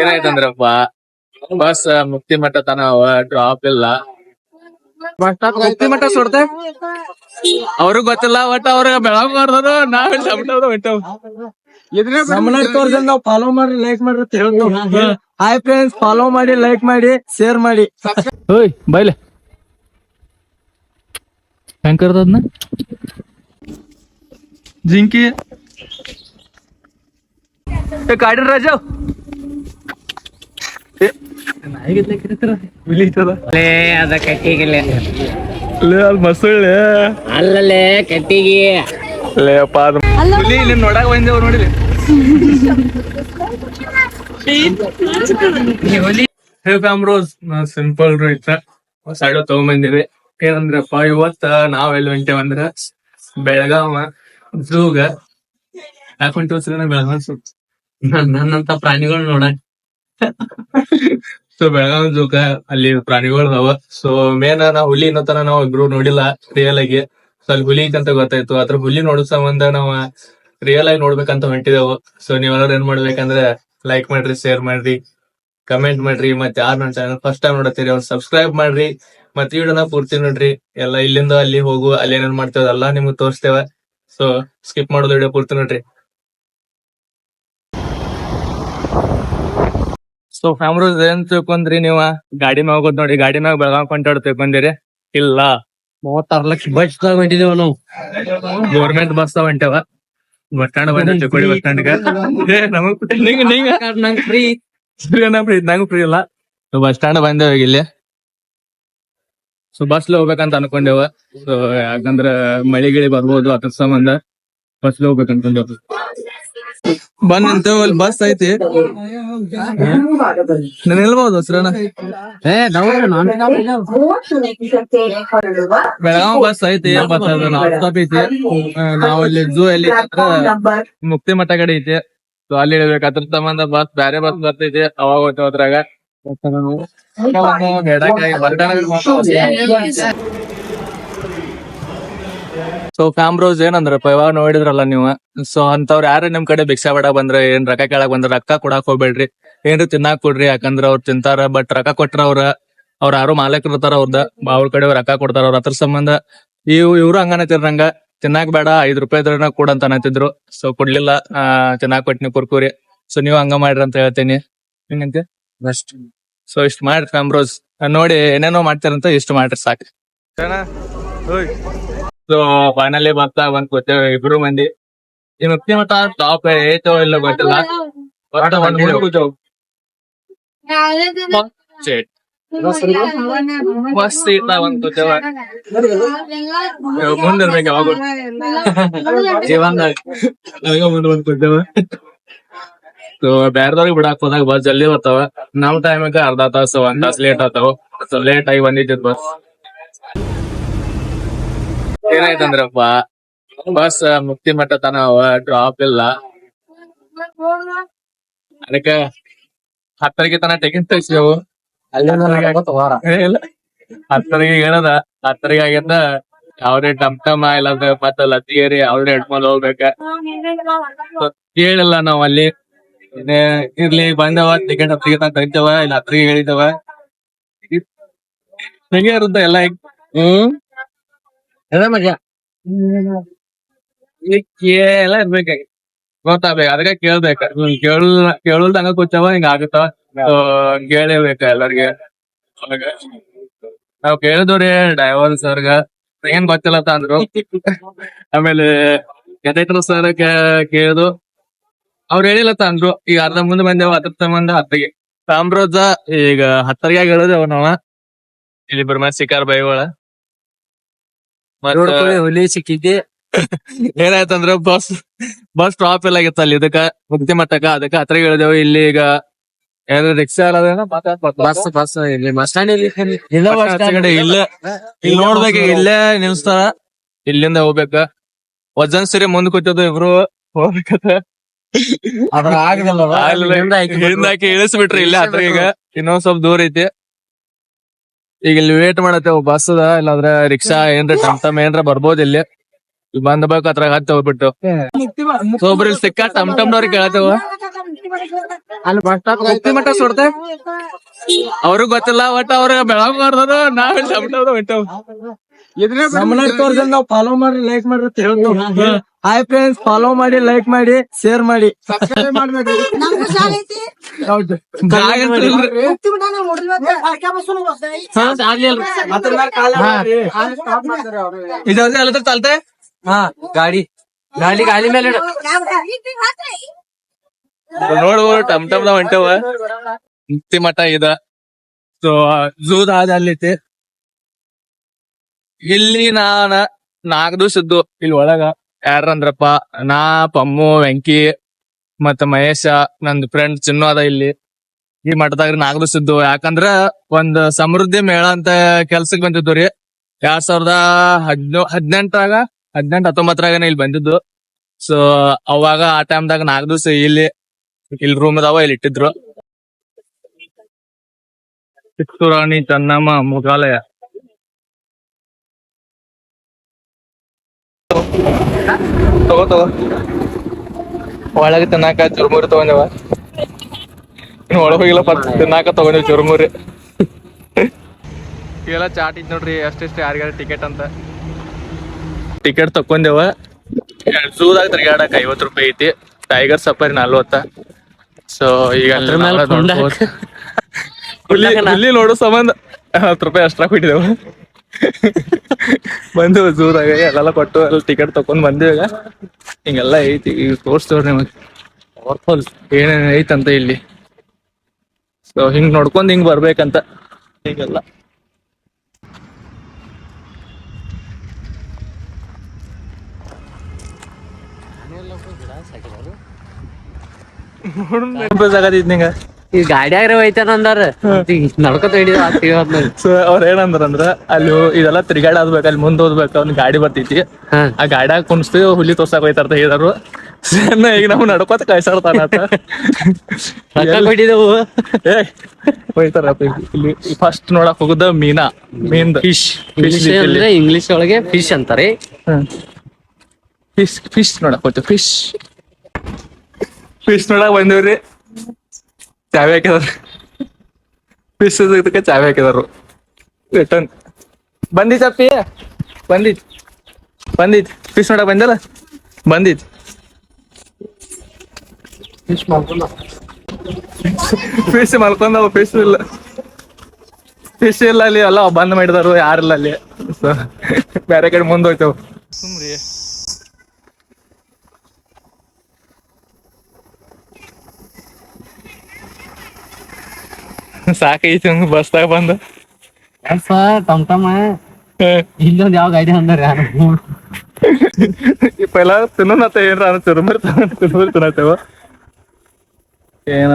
ಏನಾಯ್ತಂದ್ರಪ್ಪ? Bus ಮುಕ್ತಿ ಮಠ ತನ drop ಇಲ್ಲ. ಮುಕ್ತಿ ಮಠ ಸುಡ್ತೆ? ಅವ್ರಿಗ್ ಗೊತ್ತಿಲ್ಲ ಒಟ್ಟ ಅವ್ರ ಬೆಳಗ್ ಮಾಡ್ದವ್ರು ನಾವ್ ಹೊಂಟವ್ ನಾವ್ ಫಾಲೋ ಮಾಡ್ರಿ ಲೈಕ್ ಮಾಡ್ರಿ ಅಂತ ಹೇಳ್ತೇವ್. ಹಾಯ್ ಫ್ರೆಂಡ್ಸ್ ಫಾಲೋ ಮಾಡಿ ಲೈಕ್ ಮಾಡಿ ಶೇರ್ ಮಾಡಿ. ಹೋಯ್ ಬೈಲೆ. ಹೆಂಗ್ ಕರ್ದದ್ನ? ಜಿಂಕಿ. ಏ ಕಾಡಿ ರಾಜ. ಅದ ಕಟ್ಟಿಗಿಲೆ. ಲೇ ಅಲ್ಲಿ ಮಸುಳ್ಳೆ. ಅಲ್ಲಲ್ಲೇ ಕಟ್ಟಿಗೆ. ಲೇಪ್ಪ ಅದು ಹುಲಿ ಇಲ್ಲಿ ನೋಡಕ್ ಬಂದೇವ್ ನೋಡಿಲಿ ಹೇ ಫ್ಯಾಮ್ರೋಸ್ ಸಿಂಪಲ್ ರೈತ ಸೈಡ್ ತಗೊಂಬಂದಿವಿ. ಏನಂದ್ರಪ್ಪ ಇವತ್ತ ನಾವ್ ಎಲ್ಲಿ ಹೊಂಟೇವ್ ಅಂದ್ರ ಬೆಳಗಾವ ಜೂಗ. ಯಾಕೊಂಟು ಬೆಳಗಾವ್ ಸು ನನ್ನಂತ ಪ್ರಾಣಿಗಳು ನೋಡಕ್. ಸೊ ಬೆಳಗಾವಿ ಜೋಕ, ಅಲ್ಲಿ ಪ್ರಾಣಿಗಳು ಅವ. ಸೊ ಮೇನ್ ನಾವು ಹುಲಿ ಇನ್ನೋತನ ನಾವ್ ಇಬ್ರು ನೋಡಿಲ್ಲ ರಿಯಲ್ ಆಗಿ. ಸೊ ಅಲ್ಲಿ ಹುಲಿ ಅಂತ ಗೊತ್ತಾಯ್ತು. ಅದ್ರ ಹುಲಿ ನೋಡೋ ಸಂಬಂಧ ನಾವ ರಿಯಲ್ ಆಗಿ ನೋಡ್ಬೇಕಂತ ಹೊಂಟಿದೆವು. ಸೊ ನೀವೆಲ್ಲರೂ ಏನ್ ಮಾಡ್ಬೇಕಂದ್ರೆ ಲೈಕ್ ಮಾಡ್ರಿ ಶೇರ್ ಮಾಡ್ರಿ ಕಮೆಂಟ್ ಮಾಡ್ರಿ, ಮತ್ತೆ ಯಾರು ನನ್ನ ಚಾನಲ್ ಫಸ್ಟ್ ಟೈಮ್ ನೋಡತ್ತೀರಿ ಅವ್ರು ಸಬ್ಸ್ಕ್ರೈಬ್ ಮಾಡ್ರಿ, ಮತ್ತೆ ವಿಡಿಯೋನ ಪೂರ್ತಿ ನೋಡ್ರಿ. ಎಲ್ಲ ಇಲ್ಲಿಂದ ಅಲ್ಲಿ ಹೋಗು, ಅಲ್ಲಿ ಏನೇನ್ ಮಾಡ್ತೇವೆ ಎಲ್ಲಾ ನಿಮ್ಗೆ ತೋರಿಸ್ತೇವೆ. ಸೊ ಸ್ಕಿಪ್ ಮಾಡೋದು ವಿಡಿಯೋ ಪೂರ್ತಿ ನೋಡ್ರಿ. ಸೊ ಫ್ಯಾಮ್ರೋಸ್ ಏನ್ ತಿಳ್ಕೊಂಡ್ರಿ ನೀವ? ಗಾಡಿ ಮ್ಯಾಗ ಹೋಗೋದ್ ನೋಡಿ ಗಾಡಿ ಮ್ಯಾಗ ಬೆಳಗಾವ್ ಕೊಂಟಾಡ್ ತಿಳ್ಕೊಂಡಿರಿ? ಇಲ್ಲ. ಮೂವತ್ತಾರು ಲಕ್ಷ ಬಸ್ ದಾಗ ಹೊಂಟಿದೇವ ನಾವು. ಗೌರ್ಮೆಂಟ್ ಬಸ್ ಹೊಂಟೇವ ಬಸ್ ಸ್ಟ್ಯಾಂಡ್ ಬಂದ ಚಿಕ್ಕೋಡಿ ಬಸ್ ಸ್ಟ್ಯಾಂಡ್ ನಂಗ್ ಫ್ರೀ ಫ್ರೀ ನಂಗೂ ಫ್ರೀ ಇಲ್ಲ. ಸೊ ಬಸ್ ಸ್ಟ್ಯಾಂಡ್ ಬಂದೇವ ಇಲ್ಲಿ. ಸೊ ಬಸ್ ಹೋಗ್ಬೇಕಂತ ಅನ್ಕೊಂಡೇವ. ಸೊ ಯಾಕಂದ್ರ ಮಳಿ ಗಿಳಿ ಬರ್ಬೋದು ಅದ್ರ ಸಂಬಂಧ ಬಸ್ ಹೋಗ್ಬೇಕು ಬಂದ್ ನಿಂತೇವ ಅಲ್ಲಿ ಬಸ್ ಐತಿ. ನಾನು ಹೇಳ್ಬೋದು ಬೆಳಗಾವ್ ಬಸ್ ಐತಿ ಬಸ್ ಸ್ಟಾಪ್ ಐತಿ. ನಾವ್ ಅಲ್ಲಿ ಝೂ ಅಲ್ಲಿ ಮುಕ್ತಿ ಮಠ ಕಡೆ ಐತಿ. ಸೊ ಅಲ್ಲಿ ಇಳ್ಬೇಕು ಅದ್ರ ಸಂಬಂಧ ಬಸ್ ಬ್ಯಾರೆ ಬಸ್ ಬರ್ತೈತಿ. ಅವಾಗ ಹೋಗ್ತೇವ ಅದ್ರಾಗ. ಸೊ ಕ್ಯಾಮ್ರೋಸ್ ಏನಂದ್ರಪ್ಪ? ಇವಾಗ ನೋಡಿದ್ರಲ್ಲ ನೀವು. ಸೊ ಅಂತವ್ರ ಯಾರೇ ನಿಮ್ ಕಡೆ ಭಿಕ್ಷಾ ಬೇಡ ಬಂದ್ರೆ? ಏನ್ ರೊಕ್ಕ ಕೇಳಕ್ ಬಂದ್ರೆ ರೊಕ್ಕ ಕೊಡಾಕ್ ಹೋಗ್ಬೇಡ್ರಿ. ಏನ್ರಿ ತಿನ್ನಾಕ್ ಕೊಡ್ರಿ? ಯಾಕಂದ್ರ ಅವ್ರು ತಿಂತಾರ ಬಟ್ ರಕ ಕೊಟ್ರ ಅವ್ರ ಅವ್ರ ಯಾರು ಮಾಲಕರು ಇರ್ತಾರ ಅವ್ರದ. ಅವ್ರ ಕಡೆ ರೊಕ್ಕ ಕೊಡ್ತಾರ ಅವ್ರ ಅದ್ರ ಸಂಬಂಧ. ಇವ್ ಇವ್ರು ಹಂಗನತಿರಂಗ ತಿನ್ನಾಕ್ ಬೇಡ ಐದ್ ರೂಪಾಯಿ ಇದ್ರನ ಕೊಡ ಅಂತ ಅನ್ನತಿದ್ರು. ಸೊ ಕೊಡ್ಲಿಲ್ಲ. ಆ ತಿನ್ನಾಕ್ ಕೊಟ್ಟಿನಿ ಕುರ್ಕುರಿ. ಸೊ ನೀವ್ ಹಂಗ ಮಾಡ್ರಿ ಅಂತ ಹೇಳ್ತೀನಿ. ಹಿಂಗಂತೆ? ಸೊ ಇಷ್ಟ ಮಾಡ್ರಿ ಫ್ಯಾಮ್ರೋಸ್ ನೋಡಿ ಏನೇನೋ ಮಾಡ್ತಾರಂತ ಇಷ್ಟ ಮಾಡ್ರಿ ಸಾಕು. ಸೊ ಫೈನಲಿ ಬರ್ತಾ ಬಂದ್ ಕೂತೇವೆ ಇಬ್ರು ಮಂದಿ. ಈ ಮುಕ್ತಿ ಮಠ ಟಾಪ್ ಏತೋ ಇಲ್ಲ ಗೊತ್ತಿಲ್ಲ. ಒಟ್ಟ ಒಂದ್ ಮೂರ್ ಕೂತೇವ್ ಮಸ್ತ್ ಕೂತೇವ ಯಾವಾಗ ಜೀವನದಾಗ ಮುಂದೆ ಬಂದ್ ಕೂತೇವ ಸೊ ಬ್ಯಾರ್ದವ್ರಿಗೆ ಬಿಡಾಕ್ ಹೋದಾಗ ಬಸ್ ಜಲ್ದಿ ಬರ್ತಾವ. ನಮ್ ಟೈಮಿಗೆ ಅರ್ಧ ತಾಸು ಒಂದ್ ತಾಸ್ ಲೇಟ್ ಆತಾವ ಸೊ ಲೇಟ್ ಆಗಿ ಬಂದಿದ್ದ ಬಸ್ ಏನಾಯ್ತಂದ್ರಪ್ಪ ಬಸ್ ಮುಕ್ತಿ ಮಠ ತನ ಡ್ರಾಪ್ ಇಲ್ಲ. ಅದಕ್ಕ ಹತ್ತರಿಗೆ ತನ ಟಿಕೆಟ್ ತೆಗ್ಸಿದೆವು ಇಲ್ಲ. ಹತ್ತರಿಗೆ ಹೇಳದ ಹತ್ತರಿಗೆ ಆಗಿಂದ ಅವ್ರೆ ಟಮ್ ಟಮ್ ಇಲ್ಲ ಮತ್ತ ಲತ್ತಿಗೇರಿ ಅವ್ರೇ ಹಿಡ್ಕೊಂಡ್ ಹೋಗ್ಬೇಕ. ಕೇಳಿಲ್ಲ ನಾವ್ ಅಲ್ಲಿ. ಇರ್ಲಿ ಬಂದವ ಟಿಕೆಟ್ ಹತ್ತಿಗೆ ತನ ತೆಗಿತೇವ ಇಲ್ಲ ಹತ್ತರಿಗೆ ಹೇಳಿದವ. ಹಿಂಗೆ ಇರುತ್ತ ಎಲ್ಲ ಈಗ. ಎಲ್ಲ ಇರ್ಬೇಕಾಗಿ ಗೊತ್ತಾಗ್ಬೇಕು ಅದಕ್ಕೆ ಕೇಳ್ಬೇಕ. ಕೇಳಲ್ ಹಂಗ ಕೂತವ ಹಿಂಗ ಆಗತ್ತವ? ಕೇಳಬೇಕ ಎಲ್ಲರಿಗೆ. ನಾವ್ ಕೇಳಿದ್ರಿ ಡ್ರೈವರ್ ಸರ್ಗ ಏನ್ ಗೊತ್ತಿಲ್ಲ ಅಂತ ಅಂದ್ರು. ಆಮೇಲೆ ಗದೈತ್ರ ಸರ್ ಕೇಳಿದು ಅವ್ರು ಹೇಳಿಲ್ಲ ತಂದ್ರು ಅಂದ್ರು. ಈಗ ಅರ್ಧ ಮುಂದೆ ಬಂದೇವ ಅದ್ರ ಸಂಬಂಧ ಹತ್ತಿಗೆ ಸಾಮ್ರಾಜ್ಯ ಈಗ ಹತ್ತರಿಗೆ ಹೇಳಿದೆವ ನಾವ ಇಲ್ಲಿ ಬರ್ಮ ಶಿಕಾರ್ ಬೈಗಳ ಮತ್ತ ಹುಲಿ ಸಿಕ್ಕಿದ್ದೆ. ಏನಾಯ್ತಂದ್ರ ಬಸ್ ಬಸ್ ಸ್ಟಾಪ್ ಎಲ್ಲ ಆಗಿತ್ತು ಅಲ್ಲಿ. ಇದಕ್ಕ ಮುಕ್ತಿ ಮಟ್ಟಕ್ಕ ಅದಕ್ಕ ಹತ್ರ ಹೇಳಿದೆವು ಇಲ್ಲಿ ಈಗ ಏನಾದ್ರು ರಿಕ್ಷಾ ಎಲ್ಲ ಬಸ್ ಬಸ್ ಇಲ್ಲಿ ಬಸ್ ಸ್ಟ್ಯಾಂಡ್ ಇಲ್ಲಿ. ಇಲ್ಲ ಬಸ್ ಕಡೆ ಇಲ್ಲ. ಇಲ್ಲಿ ನೋಡ್ಬೇಕು ಇಲ್ಲೇ ನಿಲ್ಸ್ತಾರ. ಇಲ್ಲಿಂದ ಹೋಗ್ಬೇಕ. ವಜನ್ ಸರಿ ಮುಂದ್ ಕೂತದ ಇಬ್ರು. ಹೋಗ್ಬೇಕತ್ತ ಅದ್ರ ಹಿಂದಾಕಿ ಇಳಿಸ್ಬಿಟ್ರಿ ಇಲ್ಲೇ ಹತ್ರ ಈಗ. ಇನ್ನೊಂದ್ ಸ್ವಲ್ಪ ದೂರ ಐತಿ. ಈಗ ಇಲ್ಲಿ ವೇಟ್ ಮಾಡತ್ತೇವ್ ಬಸ್ ಅದ ಇಲ್ಲಾಂದ್ರೆ ರಿಕ್ಷಾ ಏನ್ರ ಟಮ್ ಟಮ್ ಏನ್ರ ಬರ್ಬೋದ್ ಇಲ್ಲಿ. ಇಲ್ಲಿ ಬಂದ್ಬೇಕು ಅದ್ರಾಗ ಹತ್ತಿ ಹೋಗ್ಬಿಟ್ಟು. ಸೊ ಒಬ್ರು ಇಲ್ಲಿ ಸಿಕ್ಕ ಟಮ್ ಟಮ್ನವ್ರಿಗೆ ಕೇಳತ್ತೇವ ಅಲ್ಲಿ ಬಸ್ ಸ್ಟಾಪ್ ಮುಕ್ತಿ ಮಠ ಸುಡ್ತೆ? ಅವ್ರಿಗೆ ಗೊತ್ತಿಲ್ಲ ಒಟ್ಟ ಅವ್ರ ಬೆಳಗ್ ಮಾಡ್ದಾರು ನಾವ್ ಇಲ್ಲಿ ಟಮ್ ಟಮ್ ಹೊಂಟೇವ್ ನಮ್ಮನ್ನ ತೋರ್ಸಲ್ ನಾವು ಫಾಲೋ ಮಾಡಿ ಲೈಕ್ ಮಾಡ್ರಿ ಅಂತ ಹೇಳ್ತೇವೆ ಹಾಯ್ ಫ್ರೆಂಡ್ಸ್ ಫಾಲೋ ಮಾಡಿ ಲೈಕ್ ಮಾಡಿ ಶೇರ್ ಮಾಡಿ. ಎಲ್ಲ ಚಾಲ್ತೆ ಹಾ. ಗಾಡಿ. ಗಾಡಿ ಗಾಡಿ ಮೇಲೆ. ನೋಡ್ಬೋದು ಟಮ್ ಟಮ್ ಹೊಂಟವ ಮಠ ಇದ. ಸೊ ಜೂದ ಅಲ್ಲಿ ಇಲ್ಲಿ ನಾನ ನಾಲ್ಕು ದಿವಸ ಇದ್ದು ಇಲ್ಲಿ ಒಳಗ ಯಾರಂದ್ರಪ್ಪ ನಾ, ಪಮ್ಮು, ವೆಂಕಿ ಮತ್ತ ಮಹೇಶ, ನಂದ್ ಫ್ರೆಂಡ್ ಚಿನ್ನು ಅದ ಇಲ್ಲಿ. ಈ ಮಠದಾಗ ನಾಲ್ಕು ದಿವಸ ಇದ್ದು ಯಾಕಂದ್ರ ಒಂದ್ ಸಮೃದ್ಧಿ ಮೇಳ ಅಂತ ಕೆಲ್ಸಕ್ ಬಂದಿದ್ದು ರೀ. ಎರಡ್ ಸಾವಿರದ ಹದಿನೋ, ಹದಿನೆಂಟರಾಗ, ಹದಿನೆಂಟು ಹತ್ತೊಂಬತ್ತರಾಗ ಇಲ್ಲಿ ಬಂದಿದ್ದು. ಸೊ ಅವಾಗ ಆ ಟೈಮ್ದಾಗ ನಾಲ್ಕು ದಿವಸ ಇಲ್ಲಿ ಇಲ್ಲಿ ರೂಮ್ ಅದಾವ, ಇಲ್ಲಿ ಇಟ್ಟಿದ್ರು. ಚಿತ್ತೂರಾಣಿ ಚನ್ನಮ್ಮ ಮೃಗಾಲಯ ತಗೋ ತಗೋ. ಒಳಗೆ ತಿನ್ನಾಕ ಚುರುಮುರಿ ತಗೊಂಡೇವ. ಇನ್ನು ಒಳಗೆ ಹೋಗಿಲ್ಲ ಪತ್ ತಿನ್ನಾಕ ತಗೊಂಡೇವ್ ಚುರುಮುರಿ. ಇವೆಲ್ಲ ಚಾಟ್ ಇದ್ ನೋಡ್ರಿ ಎಷ್ಟೆಷ್ಟು ಯಾರಿಗಾರ ಟಿಕೆಟ್ ಅಂತ. ಟಿಕೆಟ್ ತಕೊಂಡೇವ ಝೂದಾಗ ತಿರ್ಗಾಡಕ್ ಐವತ್ ರೂಪಾಯಿ ಐತಿ. ಟೈಗರ್ ಸಫಾರಿ ನಲ್ವತ್ತ. ಸೊ ಈಗ. ಹುಲಿ ನೋಡೋ ಸಂಬಂಧ ಹತ್ತು ರೂಪಾಯಿ ಅಷ್ಟ್ರಾಕ್ ಕೊಟ್ಟಿದ್ದೇವ ಬಂದು ಜೂರಾಗ ಎಲ್ಲ ಕೊಟ್ಟು ಅಲ್ಲಿ ಟಿಕೆಟ್ ತಕೊಂಡ್ ಬಂದಿವಾಗ ಈಗ. ಹಿಂಗೆಲ್ಲ ಐತಿ ಈಗ ತೋರಿಸ್ತೇವ್ರಿ ನಿಮಗೆ. ಪವರ್ಫುಲ್ ಏನೇನ್ ಐತಂತ ಇಲ್ಲಿ. ಸೊ ಹಿಂಗ್ ನೋಡ್ಕೊಂಡ್ ಹಿಂಗ್ ಬರ್ಬೇಕಂತ. ಹೀಗೆಲ್ಲ. ಆಗತೈತಿ ನಿಂಗ. ಈ ಗಾಡ್ಯಾಗ್ರ ಹೋಯ್ತಾನ ಅಂದಾರ. ನಡ್ಕೊತ ಹಿಡಿದ ಏನಂದ್ರ ಸೊ ಅವ್ರ ಏನಂದ್ರಂದ್ರ ಅಲ್ಲಿ ಇದೆಲ್ಲ ತಿರ್ಗಾಡ ಆದ್ಬೇಕು ಅಲ್ಲಿ ಮುಂದ್ ಹೋದ್ಬೇಕು ಅವ್ನ ಗಾಡಿ ಬರ್ತೈತಿ. ಆ ಗಾಡ್ಯಾಗ ಕುಣಿಸ್ತೀವಿ ಹುಲಿ ತೋರ್ಸಾಕ್ ಹೋಯ್ತಾರ ಹೇಳಿದಾರು. ಈಗ ನಾವು ನಡ್ಕೋತ ಕಳ್ಸಾಡ್ತಾನ. ಹೋಯ್ತಾರ ಇಲ್ಲಿ. ಫಸ್ಟ್ ನೋಡಕ್ ಹೋಗುದ ಮೀನಾ. ಮೀನ್ ಫಿಶ್ ಅಂದ್ರೆ ಇಂಗ್ಲಿಷ್ ಒಳಗೆ ಫಿಶ್ ಅಂತಾರೆ. ಫಿಶ್ ಫಿಶ್ ನೋಡಕ್ ಹೋಯ್ತು. ಫಿಶ್ ಫಿಶ್ ನೋಡಕ್ ಬಂದೇವ್ರಿ. ಚಾವಿ ಹಾಕಿದಾರ. ಫಿಶ್ ಇದಕ್ಕೆ ಚಾವಿ ಹಾಕಿದಾರು. ರಿಟರ್ನ್ ಬಂದಿತ್ತಪ್ಪಿ ಬಂದಿತ್ ಬಂದಿತ್ ಫಿಶ್ ನೋಡಕ್ ಬಂದಲ್ಲ ಬಂದಿತ್ ಫಿಶ್ ಮಲ್ಕೊಂಡವ ಫಿಶ್ ಇಲ್ಲ. ಫಿಶ್ ಇಲ್ಲ ಅಲ್ಲಿ. ಎಲ್ಲ ಬಂದ್ ಮಾಡಿದಾರು. ಯಾರಿಲ್ಲ ಅಲ್ಲಿ. ಸೊ ಬೇರೆ ಕಡೆ ಮುಂದೆ ಹೋಯ್ತೇವ್. ಸುಮ್ರಿ. ಸಾಕೈತಿ ಹಂಗ ಬಸ್ದಾಗ ಬಂದ. ಟಮ್ ಟಮ್ ಇಲ್ಲೊಂದ್ ಯಾವ ಗಾಡಿ ಅಂದಾರ ಯಾರು? ಪೈಲ ತಿನ್ನೋನತ್ತ ಏನ್ರ ಅನ್ನ ಚುರುಮರಿ ಚುರುಮುರಿ ತಿನ್ನತ್ತೇವ. ಏನ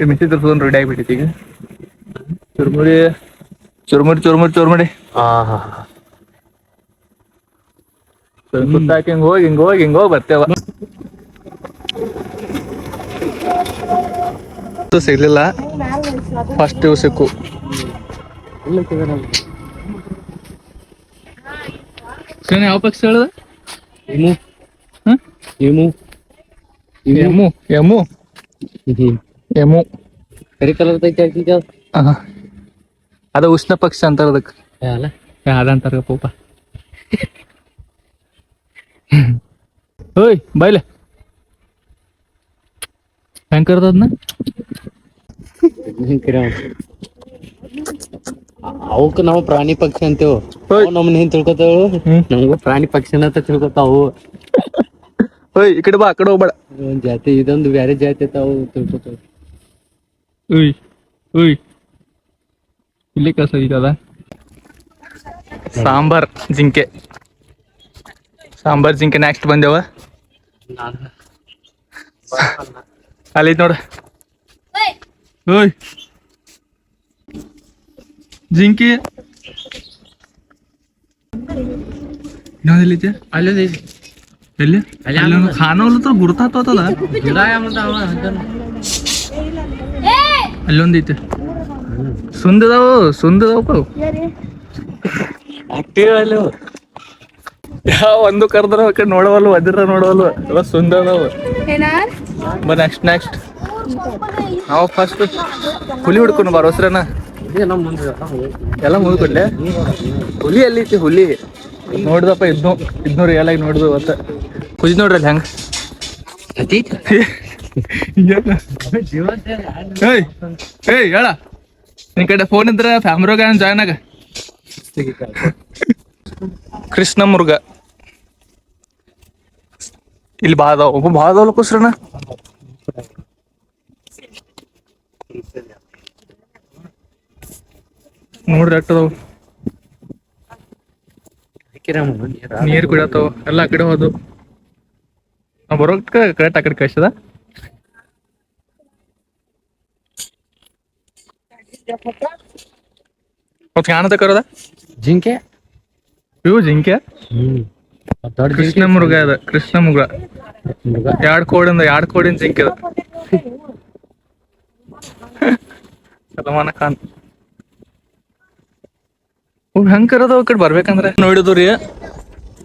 ಮಿಸಿ ತರ್ಸ್ಕೊಂಡ್ ರೆಡಿ ಆಗಿಬಿಟ್ಟೈತಿ ಈಗ. ಚುರುಮುರಿ ಚುರುಮುರಿ ಚುರುಮುರಿ ಚುರುಮುರಿ. ಸುತ್ತಾಕಿ ಹಿಂಗ್ ಹೋಗಿ ಹಿಂಗ್ ಹೋಗಿ ಹಿಂಗ್ ಹೋಗಿ ಬರ್ತೇವ. ಸಿಗ್ಲಿಲ್ಲ. ಫಸ್ಟ್ ಇವು ಸಿಕ್ಕು ಸಣ್ಣ ಯಾವ ಪಕ್ಷ ಹೇಳ್ದ? ಇಮು ಹ? ಇಮು ಎಮ್ಮು ಎಮ್ಮು ಎಮ್ಮು ಕರಿ ಕಲರ್ ತೈತಿ ಆಹಾ. ಅದ ಉಷ್ಣ ಪಕ್ಷಿ ಅಂತಾರ ಅದಕ್ಕೆ. ಅದಂತಾರ ಪೋಪ ಓಯ್ ಬೈಲೆ. ಹೆಂಗ್ ಕರ್ದದ್ನ ಅವಕ್ ನಾವು ಪ್ರಾಣಿ ಪಕ್ಷಿ ಅಂತೇವು. ಹೋಯ್. ನಮ್ಮನ್ನ ಏನ್ ತಿಳ್ಕೊತಾವು. ನಮಗೂ ಪ್ರಾಣಿ ಪಕ್ಷಿನ ಅಂತ ತಿಳ್ಕೊತಾವು. ಓಯ್ ಈ ಕಡೆ ಬಾ ಆ ಕಡೆ ಹೋಗ್ಬೇಡ. ಒಂದ್ ಜಾತಿ ಇದೊಂದು ಬ್ಯಾರೆ ಜಾತಿ ತಾವು ತಿಳ್ಕೊತಾವು. ಉಯ್ ಉಯ್ ಇಲ್ಲಿ ಕಸ ಇದಲ್ಲ ಸಾಂಬಾರ್ ಜಿಂಕೆ. ಸಾಂಬಾರ್ ಜಿಂಕೆ ನೆಕ್ಸ್ಟ್ ಬಂದೇವ. ಅಲ್ಲಿ ನೋಡ. ಓಯ್ ಜಿಂಕಿ ಇನ್ನೊಂದಿಲ್ಲಿದ್ಯಾ ಅಲ್ಲಿ ಎಲ್ಲಿ ಅಲ್ಲಿ ಖಾನವಲ್ಲ ಗುರ್ತಾತದ ಅಲ್ಲೊಂದೈತೆ ಸುಂದದಾವು ಸುಂದದಾವು ಆಕ್ಟಿವ್ ಅಲ್ಲಿ ಯಾವ ಒಂದು ಕರ್ದ್ರ ನೋಡವಲ್ವ ಅದ್ರ ನೋಡವಲ್ಲು ಎಲ್ಲ ಸುಂದರ ಅದಾವು ಬ ನೆಕ್ಸ್ಟ್ ನೆಕ್ಸ್ಟ್ ನಾವು ಫಸ್ಟ್ ಹುಲಿ ಹುಡ್ಕೊಂಡು ಬಾರ ಹೊಸ್ರನ ಎಲ್ಲ ಮುಗಿದ್ಕೊಡ್ಲೆ ಹುಲಿ ಎಲ್ಲಿ ಐತಿ? ಹುಲಿ. ನೋಡ್ದಪ್ಪ, ಇದ್ನು ಇದ್ನು ಆಗಿ ನೋಡ್ದು ಅಂತ ಕುಜ್ ನೋಡ್ರಿ ಅಲ್ಲಿ ಹೆಂಗ? ಏಯ್ ಹೇಳ. ನಿನ್ ಕಡೆ ಫೋನ್ ಇದ್ರ ಫ್ಯಾಮ್ರೋಗ ಜಾಯ್ನ್ ಆಗ? ಕೃಷ್ಣ ಮುರುಗ ಇಲ್ಲಿ ಬಾ ಅದಾವ ಒಬ್ಬ ಬಾ ಅದಾವಲ್ಲ ಕುಸ್ರಣ ನೋಡ್ರಿ ಅಟ್ಟದವು ನೀರ್ ಕುಡಿಯತ್ತವ? ಎಲ್ಲ ಕಡೆ ಹೋದು. ನಾವ್ ಬರೋಕ್ ಕರೆಕ್ಟ್ ಆ ಕಡೆ ಕಳ್ಸದ? ಮತ್ ಕಾಣದ ಕರದ? ಜಿಂಕೆ? ಇವು ಜಿಂಕೆ? ಕೃಷ್ಣ ಮೃಗ ಅದ ಕೃಷ್ಣ ಮೃಗ ಮೃಗ. ಎರಡ್ ಕೋಡಿಂದ ಎರಡ್ ಕೋಡಿನ ಜಿಂಕೆ ಅದ. ಸಲ್ಮಾನ ಖಾನ್ ಅವ್ ಹೆಂಗ್ ಕರದವ್ ಅವ್ ಕಡೆ ಬರ್ಬೇಕಂದ್ರೆ? ನೋಡಿದ್ರಿ ರೀ.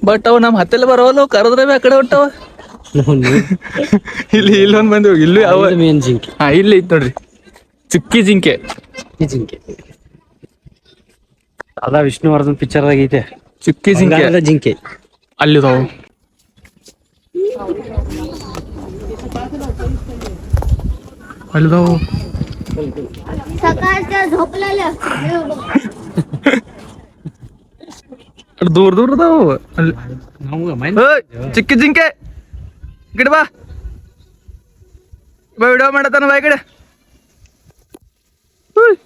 ಬಟ್ ಅವ್ ನಮ್ ಹತ್ತೆಲ್ಲ ಬರೋಲ್ಲ ಅವ್ ಕರದ್ರೆ ಆ ಕಡೆ ಹೊಟ್ಟವ ಇಲ್ಲಿ ಇಲ್ಲೊಂದ್ ಬಂದ್ ಇಲ್ಲಿ ಅವ ಮೇನ್ ಜಿಂಕೆ. ಹಾ ಇಲ್ಲಿ ಇತ್ತು ನೋಡ್ರಿ. ಚುಕ್ಕಿ ಜಿಂಕೆ. ಜಿಂಕೆ. ಅದ ವಿಷ್ಣುವರ್ಧನ್ ಪಿಕ್ಚರ್ ಐತೆ. ಚುಕ್ಕಿ ಜಿಂಕೆ. ಜಿಂಕೆ. ಅಲ್ಲಿದಾವು ಅಲ್ಲಿದಾವು सकाळच्या झोपलेल्या ಅಷ್ಟ್ ದೂರ ದೂರ ಅದಾವು ಅಲ್ಲಿ ನಮ್ಗ ಮೈಂಡ್ ಏಯ್, ಚಿಕ್ಕಿ ಜಿಂಕೆ ಈ ಕಡೆ ಬಾ ಬಾ ವಿಡಿಯೋ ಮಾಡತ್ತಾನ ಬಾ ಈ ಕಡೆ ಉಯ್,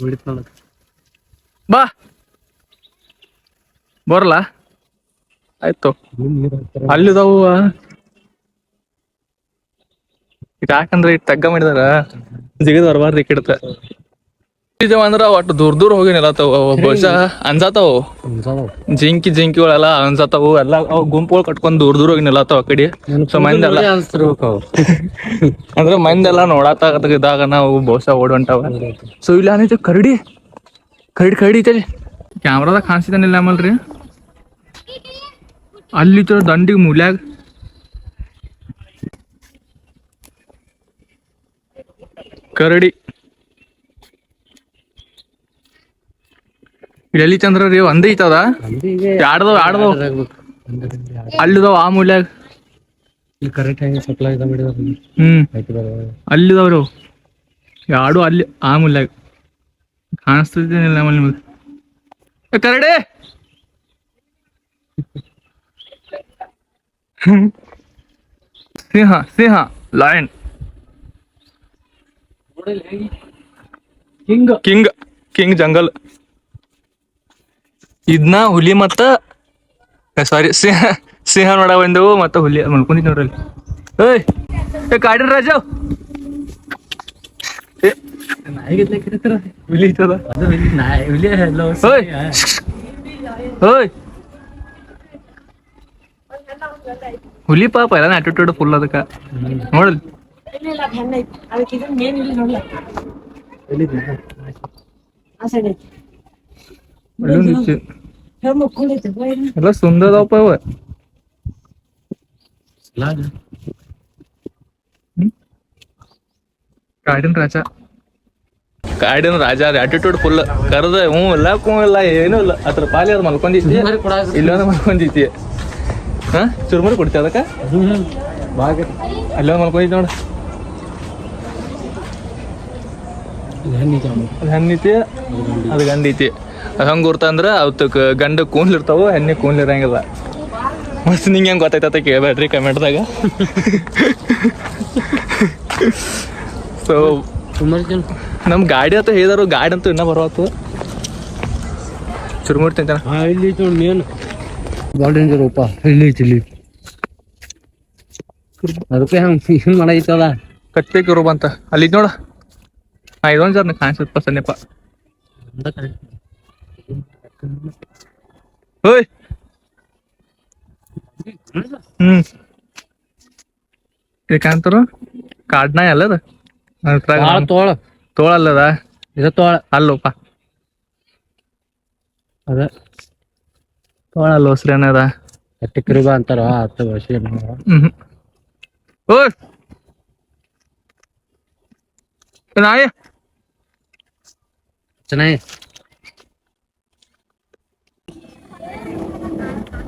ಉಳಿತ್ ನೋಡಕ್ ಬಾ ಬರಲ್ಲ ಆಯ್ತು ಅಲ್ಲಿದಾವು ಇದು ಯಾಕಂದ್ರೆ ಇಟ್ ತಗ್ಗ ಮಾಡಿದಾರ? ಜಿಗದ್ ಬರಬಾರ್ದು ಈ ಕಿಡತ. ಇದು ಅಂದ್ರ ಒಟ್ಟು ದೂರ ದೂರ ಹೋಗಿ ನಿಲ್ಲತಾವ ಬಹುಶಃ ಅನ್ಸಾತಾವು ಜಿಂಕಿ ಜಿಂಕಿಗಳೆಲ್ಲ ಅನ್ಸತಾವು ಎಲ್ಲ ಅವ್ ಗುಂಪುಗಳು ಕಟ್ಕೊಂಡ್ ದೂರ ದೂರ ಹೋಗಿ ನಿಲ್ಲತಾವ ಆ ಕಡೆ. ಸೊ ಮಂದೆಲ್ಲ ಅಂದ್ರೆ ಮಂದಿ ಎಲ್ಲ ನೋಡಾತ ಇದ್ದಾಗ ನಾವು ಬಹುಶಃ ಓಡ್ ಹೊಂಟಾವ ಸೊ ಇಲ್ಲ ಏನೈತಿ ಕರಡಿ. ಕರಡಿ ಕರಡಿ ಐತಲ್ಲಿ ಕ್ಯಾಮ್ರಾದಾಗ ಕಾಣಿಸಿದಾನಿಲ್ಲ ರೀ ಅಲ್ಲಿ ತರ ದಂಡಿಗೆ ಮೂಲ್ಯಾಗ ಕರಡಿ. ಎಲ್ಲಿ ಚಂದ್ರ ರೀ ಒಂದೇ ಐತದ ಆಡದವ್ ಆಡದವ್ ಅಲ್ಲಿದವ್ ಆ ಮೂಲ್ಯಾಗ? ಹ್ಮ್. ಅಲ್ಲಿದವ್ರು. ಯಾಡು ಅಲ್ಲಿ ಆ ಮೂಲ್ಯಾಗ? ಕಾಣಿಸ್ತಿದ್ದೇನಿಲ್ಲ ನಮ್ಮಲ್ಲಿ ನಿಮಗೆ ಕರಡಿ! ಸಿಂಹ ಸಿಂಹ ಲಯನ್ ಹಿಂಗ ಕಿಂಗ್. King jungle. ಇದನ್ನ ಹುಲಿ ಮತ್ತ ಸಾರಿ ಸಿಂಹ ಸಿಂಹ ನೋಡ ಬಂದೆವು ಮತ್ತ ಹುಲಿ ಮಲ್ಕೊಂಡಿದ್ ನೋಡ್ರಿ. ಏಯ್ ಏ ಕಾಡಿನ ರಾಜ. ಹುಲಿ ಓಯ್ ಓಯ್ ಹುಲಿ ಪಾಪ ಎಲ್ಲ ಆಟಿಟ್ಯೂಡ್ ಫುಲ್ ಅದಕ್ಕ. ನೋಡಲ್ ಐತಿ. ಎಲ್ಲ ಸುಂದರ ಅದಾವಪ್ಪ ಇವ. ಕಾಡಿನ ರಾಜ. ಕಾಡಿನ ರಾಜ ಆಟಿಟ್ಯೂಡ್ ಫುಲ್ ಕರೆದ ಹ್ಞೂ ಇಲ್ಲ ಹ್ಞೂ ಇಲ್ಲ ಏನೂ ಇಲ್ಲ. ಅದ್ರ ಪಾಲಿ ಅದು ಮಲ್ಕೊಂಡಿದ್ದಿ ಇಲ್ಲೊಂದು ಮಲ್ಕೊಂಡಿದ್ದಿ ಹಾ? ಚುರುಮುರಿ ಕೊಡ್ತಿ ಅದಕ್ಕ? ಅಲ್ಲೊಂದು ಮಲ್ಕೊಂಡಿದ್ದೆ ನೋಡು. ಅದು ಹೆಣ್ಣೈತಿ ಅದು ಗಂಡೈತಿ. ಅದು ಹಂಗೆ ಗುರ್ತಂದ್ರ ಅವತ್ತಕ್ಕೆ ಗಂಡ ಕೂನ್ಲ್ ಇರ್ತಾವ ಹೆಣ್ಣೆ ಕೂನ್ಲ್ ಇರಂಗಿಲ್ಲ ಮಸ್ತ್ ನಿಂಗೆ ಹೆಂಗೆ ಗೊತ್ತಾಯ್ತತ ಕೇಳ್ಬೇಡ್ರಿ ಕಮೆಂಟ್ದಾಗ. ಸೊ ಸುಮಾರು ಜನ ನಮ್ ಗಾಡಿ ಅಂತ ಹೇಳಿದಾರು ಗಾಡಿ ಅಂತೂ ಇನ್ನ ಬರೋತು ಚುರುಮುರಿ ತಿಂತಾನ? ಇಲ್ಲಿ ಡೇಂಜರ್ ಅದಕ್ಕೆ ಹಂಗ ಕತ್ತೆ ಕಿರು ಬಂತ ಅಲ್ಲಿ ನೋಡ. ನಾ ಇದೊಂದ್ ಜನ ಕಾಣಿಸಪ್ಪ ಸನ್ನೆಪ್ಪ ಓಯ್ ಹ್ಮ್ ಇದಕ್ಕಂತಾರು ಕಾಡ್ನಾಯ ಅಲ್ಲದ ತೋಳ ತೋಳ ಅಲ್ಲದ ಇದ ತೋಳ ಅಲ್ಲೋಪ ಅದ ತೋಳ ಅಲ್ಲ ಏನದ ಟಿಕ್ರಿಬ ಅಂತಾರ ಅತ್ತ ಭಾಷೆ ಹ್ಮ್ ಓಯ್ ನಾಯಿ ಚೆನ್ನಾಗಿ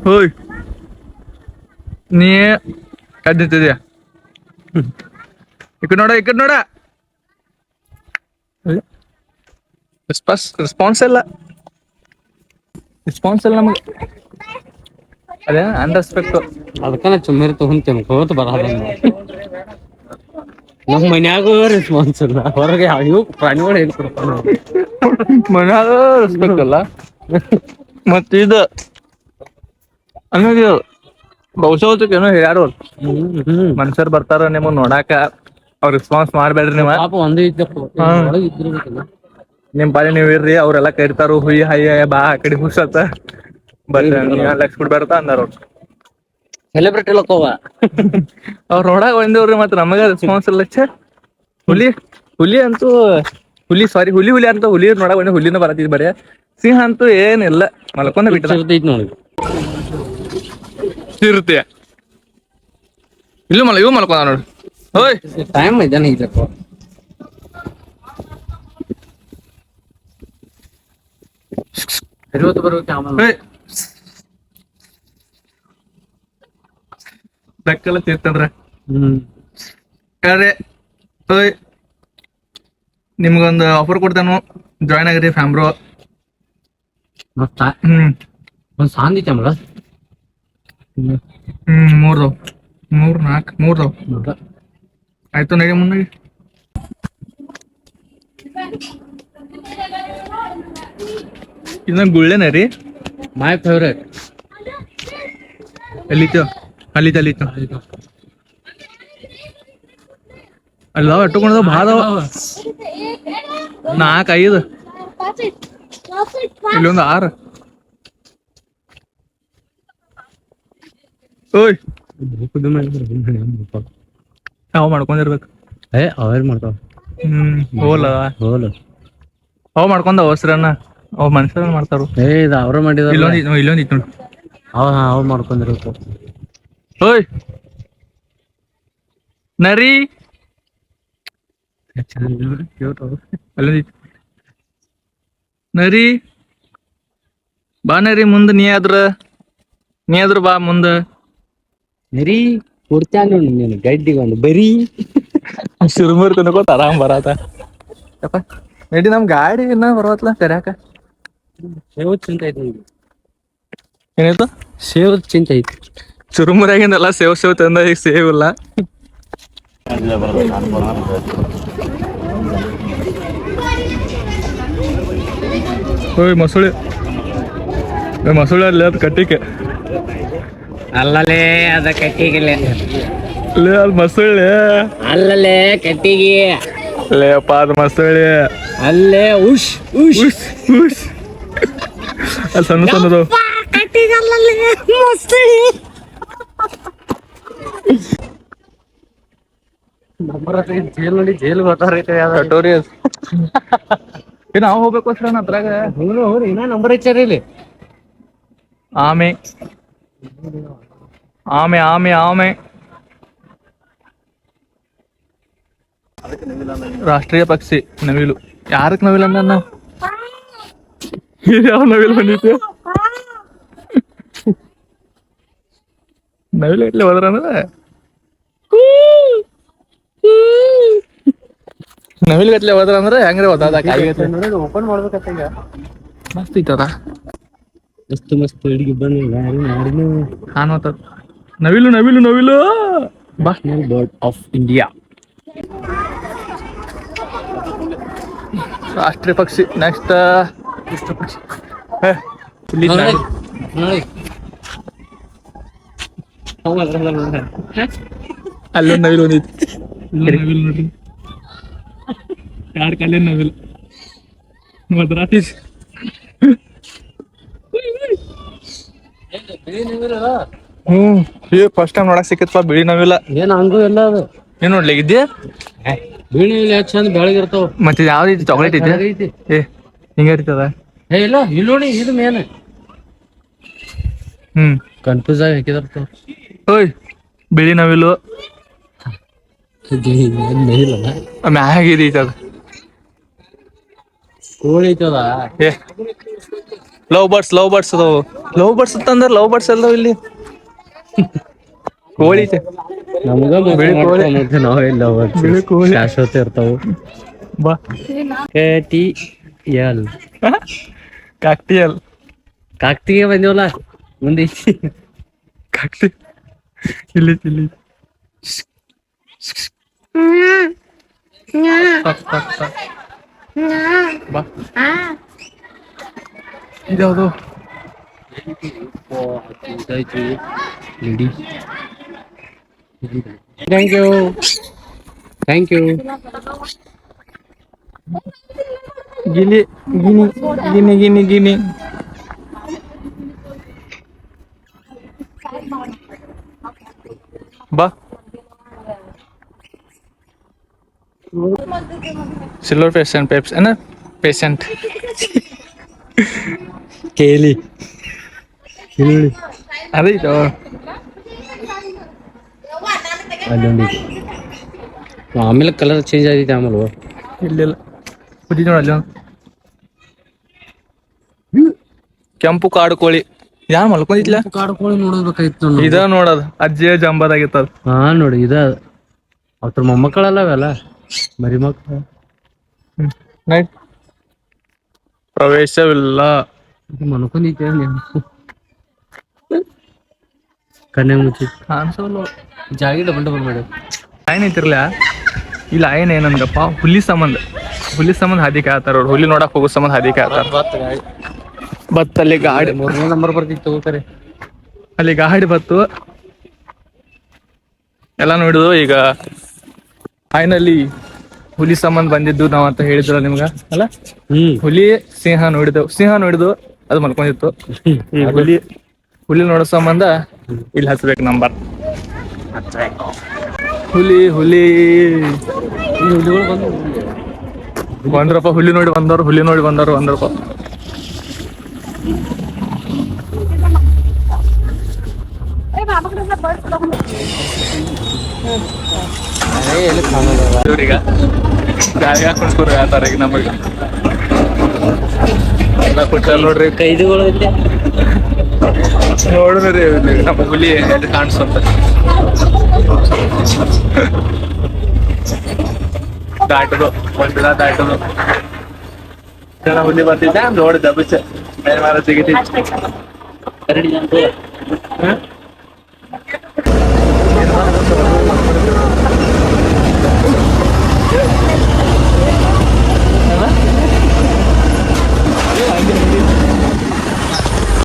ಓಯ್ ನೀ ಕದ್ ನಿಂತಿದ್ಯಾ ಈ ಕಡೆ ನೋಡ ಈ ಕಡೆ ನೋಡ. ರೆಸ್ಪಾನ್ಸ್ ರೆಸ್ಪಾನ್ಸ್ ಇಲ್ಲ. ರೆಸ್ಪಾನ್ಸ್ ಇಲ್ಲ ನಮಗೆ. ಅದೇ ಅನ್ರೆಸ್ಪೆಕ್ಟ್ ಅದಕ್ಕನ ಚುಮ್ಮಿರಿ ತಗೊಂತೇನೆ ಹೋತ್ ಬರಲ್ಲ ನಮ್ಮ ಮನ್ಯಾಗ ರೆಸ್ಪಾನ್ಸ್ ಇಲ್ಲ. ಹೊರಗೆ ಇವು ಪ್ರಾಣಿಗಳು ಹೇಳಿ ಮನ್ಯಾಗ ರೆಸ್ಪೆಕ್ಟ್ ಅಲ್ಲ ಮತ್ತೆ ಇದು ಅನ್ನೋದು ಬಹುಶಃ ಏನೋ ಹೇಳ್ಯಾರು ಮನುಷ್ಯರ್ ಬರ್ತಾರ ನಿಮಗ್ ನೋಡಾಕ ಅವ್ರ ರೆಸ್ಪಾನ್ಸ್ ಮಾಡ್ಬೇಡ್ರಿ ನೀವು. ಪಾಪ ಒಂದೇ ಇದ್ದಪ್ಪ ಹಾ. ಒಳಗೆ ಇದ್ದಿರ್ಬೇಕಲ್ಲ ನಿಮ್ ಪಾಲಿ ನೀವ್ ಇರ್ರಿ ಅವ್ರೆಲ್ಲ ಕರಿತಾರು ಹುಯ್ ಹಯ್ಯ ಬಾ ಆ ಕಡೆ ಹುಷತ್ತ ಬರ್ರಿ ಲಕ್ಷ ಬಿಡ್ಬೇಡ್ತ ಅಂದಾರ ಅವ್ರು. ಸೆಲೆಬ್ರಿಟಿ ಲೋಕವ ಅವ್ರ ನೋಡಾಕ ಬಂದೇವ್ರಿ ಮತ್ತ ನಮಗ ರೆಸ್ಪಾನ್ಸ್ ಇಲ್ಲ ಛೆ ಹುಲಿ ಹುಲಿ ಅಂತೂ ಹುಲಿ ಸಾರಿ ಹುಲಿ ಹುಲಿ ಅಂತ ಹುಲಿ ನೋಡಾಕ ಬಂದ ಹುಲಿನ ಬರತ್ತಿದ್ ಬರೇ ಸಿಂಹ ಅಂತೂ ಏನಿಲ್ಲ ಮಲ್ಕೊಂಡ ಬಿಟ್ಟ ಐತಿ ನೋಡಿ ಇರುತ್ತೆ ಇಲ್ಲೂ ಮಲ ಇವು ಮಲ್ಕೊಂಡ ನೋಡು ಓಯ್ ಟೈಮ್ ಇದ್ದಾನೆ ಇಲ್ಲಪ್ಪ ಇರುವತ್ತು ಬರೋಕೆ ಆಮೇಲೆ ಏಯ್ ಬೆಕ್ಕಲ್ಲ ತೀರ್ತಂದ್ರ. ಹ್ಮ್. ಯಾರೇ ಓಯ್ ನಿಮ್ಗೊಂದು ಆಫರ್ ಕೊಡ್ತಾನು ಜಾಯ್ನ್ ಆಗ್ರಿ ಫ್ಯಾಮ್ರೋ ಮತ್ತ? ಹ್ಮ್. ಒಂದ್ ಸಾಂದಿ ಹ್ಮ್ ಮೂರ್ದವ್. ಮೂರ್ ನಾಲ್ಕ್ ಮೂರ್ದವ್. ಆಯ್ತು ನಡಿ ಮುನ್ನ ಇದನ್ನ ಗುಳ್ಳೆನ ರೀ ಮೈ ಫೇವ್ರೇಟ್ ಎಲ್ಲಿತ್ತು ಅಲ್ಲಿತ್ತು ಅಲ್ಲಿ ಅಲ್ಲ ಇಟ್ಟುಕೊಂಡ ಭಾಳ ನಾಲ್ಕು ಐದು. ಇಲ್ಲೊಂದು ಆರು. ಓಯ್. ಅವ್ ಮಾಡ್ಕೊಂಡಿರ್ಬೇಕು. ಏ ಅವೇರ್ ಮಾಡ್ತಾವ? ಹ್ಮ್ ಹೋಲ. ಹೋಲ. ಅವ್ ಮಾಡ್ಕೊಂಡ ಅವಸರನ್ನ ಅವ್ ಮನುಷ್ಯರ ಮಾಡ್ತಾರು. ಏ ಇದು ಅವ್ರ ಮಾಡಿದ ಇಲ್ಲೊಂದ್ ಇಲ್ಲೊಂದು ಇತ್ತು ಅವ ಅವ್ ಮಾಡ್ಕೊಂಡಿರ್ಬೇಕು. ಓಯ್. ನರಿ. ನರಿ. ಬಾ ನರಿ ಮುಂದ ನೀ ಆದ್ರ. ನೀ ಆದ್ರ ಬಾ ಮುಂದ. ನರಿ ಕೊಡ್ತಾನ ನೋಡಿ ನೀನು ಗಡ್ಡಿಗೆ ಒಂದು ಬರೀ. ಸುರುಮುರ್ ತಿನ್ಕೋತ ಆರಾಮ್ ಬರತ್ತ ಯಪ್ಪ ನಡಿ ನಮ್ ಗಾಡಿ ಇನ್ನ ಬರವತ್ಲ ಕರ್ಯಾಕ ಸೇವ್ ಚಿಂತೆ ಐತಿ ಏನಾಯ್ತು ಸೇವ್ ಚಿಂತೆ ಐತಿ. ಚುರುಮುರಾಗಿಂದೆಲ್ಲ ಸೇವ್ ಸೇವ್ ತಂದ ಈಗ ಸೇವ್ ಇಲ್ಲ. ಓಯ್ ಮಸುಳಿ. ಓಯ್ ಮಸುಳಿ ಅಲ್ಲಿ ಅದು ಕಟ್ಟಿಕೆ. ಅಲ್ಲಲೇ ಅದ ಕಟ್ಟಿಗೆ ಲೇ. ಅದು ಮಸುಳಿ. ಅಲ್ಲಲೇ ಕಟ್ಟಿಗೆ. ಲೇಪ ಅದು ಮಸುಳಿ. ಅಲ್ಲೇ ಉಷ್ ಉಶ್ ಉಷ್ ಉಷ್. ಅಲ್ಲಿ ಸಣ್ಣ ಸಣ್ಣದು. ಜೇಲ್ ನೋಡಿ ಜೇಲ್ ಗೊತ್ತಾರೈತೆ ಕಟೋರಿಯಸ್ ಏ ನಾವು ಹೋಗ್ಬೇಕು ಸರ್ ಅದ್ರಾಗ ಇನ್ನ ನಂಬರ್ ಹಚ್ಚಾರ ಇಲ್ಲಿ ಆಮೆ ಆಮೆ ಆಮೆ ಆಮೆ ರಾಷ್ಟ್ರೀಯ ಪಕ್ಷಿ ನವಿಲು ಯಾರಕ್ ನವಿಲು ಅಂದ ನಾವು ಯಾವ ನವಿಲು ಬಂದಿತ್ತು ನವಿಲು ಎಟ್ಲೆ ಹೋದ್ರ ಅಂದ್ರೆ ನವಿಲು ಗಟ್ಲೆ ಹೋದ್ರ ಅಂದ್ರೆ ಹೆಂಗ್ರೆ ಹೋದ ಓಪನ್ ಮಾಡ್ಬೇಕತ್ತ ಈಗ. ಮಸ್ತ್ ಐತದ ಮಸ್ತ್ ಮಸ್ತ್ ಅಡಿಗೆ ಬಂದು ಯಾರು ಯಾರಿಗೂ ಹಾನ್ ಹೋತದ ನವಿಲು ನವಿಲು ನವಿಲು! ಬಾ. ನ್ಯಾಷನಲ್ ಬರ್ಡ್ ಆಫ್ ಇಂಡಿಯಾ ರಾಷ್ಟ್ರೀಯ ಪಕ್ಷಿ ನೆಕ್ಸ್ಟ್ ಅಲ್ಲೊಂದು ನವಿಲು ಒಂದಿತ್ತು ನವಿಲು ನೋಡ್ರಿ. ಎರಡು ಕಲ್ಲಿನ ನವಿಲು? ಮದ್ರಾತಿ ಹ್ಮ್. ಫಸ್ಟ್ ಟೈಮ್ ನೋಡಕ್ ಸಿಕ್ಕತ್ಪ ಬಿಳಿ ನವಿಲ? ಏನ್ ಹಂಗೂ ಎಲ್ಲ ಅದು. ಏನ್ ನೋಡ್ಲಿಗಿದ್ದೆ ಬಿಳಿ ಎಷ್ಟು ಚಂದ ಬೆಳಗಿರ್ತಾವ ಮತ್ತೆ ಯಾವ ರೀತಿ ಚಾಕ್ಲೇಟ್ ಇದೆ ಏ ಹಿಂಗ ಇರ್ತದ? ಏ ಇಲ್ಲ ಇಲ್ಲಿ ನೋಡಿ ಇದು ಮೇನ್ ಹ್ಮ್. ಕನ್ಫ್ಯೂಸ್ ಆಗಿ ಹಾಕಿದಾರ ಓಯ್ ಬಿಳಿ ನವಿಲು. ಮ್ಯಾಗಿದೆ ಅದು ಕೋಳಿ ಐತದ ಏ ಲವ್ ಬರ್ಡ್ಸ್ ಲವ್ ಬರ್ಡ್ಸ್ ಅದಾವು. ಲವ್ ಬರ್ಡ್ಸ್ ಅಂತಂದ್ರ ಲವ್ ಬರ್ಡ್ಸ್ ಅಲ್ಲವ ಇಲ್ಲಿ? ಕೋಳಿ ಬಿಳಿ ಕೋಳಿ. ನಾವೆಲ್ಲ ಬಿಳಿ ಕೋಳಿ. ಶಾಶ್ವತ ಇರ್ತಾವ. ಬಾ. K T L. ಕಾಕ್ಟಿಯಲ್. ಕಾಕ್ತಿಗೆ ಬಂದಿವಲ್ಲ? ಮುಂದೆ. ಕಾಕ್ಟಿ ಇಲ್ಲಿ ಇಲ್ಲಿ ಟಕ್, ಟಕ್, ಟಕ್. ಬಾ ಇದ್ಯಾವುದು ಥ್ಯಾಂಕ್ ಯು ಥ್ಯಾಂಕ್ ಯು ಗಿಲಿ ಗಿನಿ ಗಿನಿ ಗಿನಿ ಗಿನಿ ಬಾ ಸಿಲ್ವರ್ ಪೇಷಂಟ್ ಪೇಪ್ಸ್ ಏನ ಪೇಷಂಟ್ ಕೇಳಿ ಇಲ್ಲಿ ಅದೈತೋ ಅಲ್ಲೊಂದು ಆಮೇಲೆ ಕಲರ್ ಚೇಂಜ್ ಆಗೈತೆ ಆಮೇಲೆ ಇಲ್ಲಿಲ್ಲ ಬುದ್ಧಿ ನೋಡ ಅಲ್ಲಿ ಒಂದು. ಕೆಂಪು ಕಾಡು ಕೋಳಿ ಯಾರು ಮಲ್ಕೊಂಡಿದ್ಲ ಕಾಡ್ಕೊಳ್ಳಿ ನೋಡಬೇಕಾಗಿತ್ತು ಇದ ನೋಡೋದು ಅಜ್ಜಿ ಜಂಬದಾಗಿತ್ತ ಹಾ ನೋಡಿ ಇದ. ಅವ್ರ ಮೊಮ್ಮಕ್ಕಳಲ್ಲ ಅವೆಲ್ಲ ಮರಿ ಮಕ್ಕಳ ನೈಟ್. ಪ್ರವೇಶವಿಲ್ಲ. ಮನ್ಕೊಂಡೈತೆ ಕಣ್ಣೆ ಮುಚ್ಚಿ. ಕಾಣಿಸಲ್ಲ. ಜಾಗಿ ಡಬಲ್ ಡಬಲ್ ಮಾಡಿ ಆಯ್ನ್ ಐತಿರ್ಲ ಇಲ್ಲ ಏನ್ ಏನಂದ್ರಪ್ಪ ಹುಲಿ ಸಂಬಂಧ. ಹುಲಿ ಸಂಬಂಧ ಹಾದಿಕೆ ಆತಾರ ಅವ್ರು. ಹುಲಿ ನೋಡಕ್ ಹೋಗೋ ಸಂಬಂಧ ಹಾದಿಕೆ ಆತಾರ ಬತ್ ಅಲ್ಲಿ ಗಾಡಿ. ಮೂರನೇ ನಂಬರ್ ಬರ್ತಿತ್ತು ತಗೋತಾರೆ ಅಲ್ಲಿ ಗಾಡಿ ಬತ್ತು. ಎಲ್ಲ ನೋಡಿದು ಈಗ ಫೈನಲಿ ಹುಲಿ ಸಂಬಂಧ ಬಂದಿದ್ದು ನಾವ್ ಅಂತ ಹೇಳಿದ್ರ ನಿಮ್ಗ? ಅಲ್ಲ? ಹುಲಿ ಸಿಂಹ ನೋಡಿದೆವು ಸಿಂಹ ನೋಡಿದ್ವು ಅದು ಮಲ್ಕೊಂಡಿತ್ತು. ಈ ಹುಲಿ ಹುಲಿ ನೋಡೋ ಸಂಬಂಧ ಇಲ್ಲಿ ಹಚ್ಬೇಕು ನಂಬರ್ ಹುಲಿ ಹುಲಿ. ಈ ಹುಲಿಗಳು ಬಂದು ಒಂದ್ ಹುಲಿ ನೋಡಿ ಬಂದವ್ರು ಹುಲಿ ನೋಡಿ ಬಂದವ್ರು ಒಂದ್ ರೂಪಾಯಿ ಎಲ್ಲಿ ಕಾಣಲ್ಲ ಇವ್ರೀಗ ಗಾಳಿಗೆ ಹಾಕೊಂಡ್ ಕೂರ್ ಆತಾರ ಈಗ ನಮಗೆ ಎಲ್ಲ ಕೊಟ್ಟಾರ ನೋಡ್ರಿ ಕೈದಿಗಳು ಇಲ್ಲಿ ನೋಡಿದ್ರಿ ನಮ್ಮ ಹುಲಿ ಎಲ್ಲಿ ಕಾಣಿಸ್ತಂತ ದಾಟದು ಒಂದ್ ದಿನ ದಾಟದು ಜನ ಹುಲಿ ಬರ್ತಿದ್ದೆ ನೋಡಿದ್ದ ಬಿಚ್ಚ ಏನ್ ಮಾರ ಸಿಗಿತಿ ಕರಡಿ ಜಂತು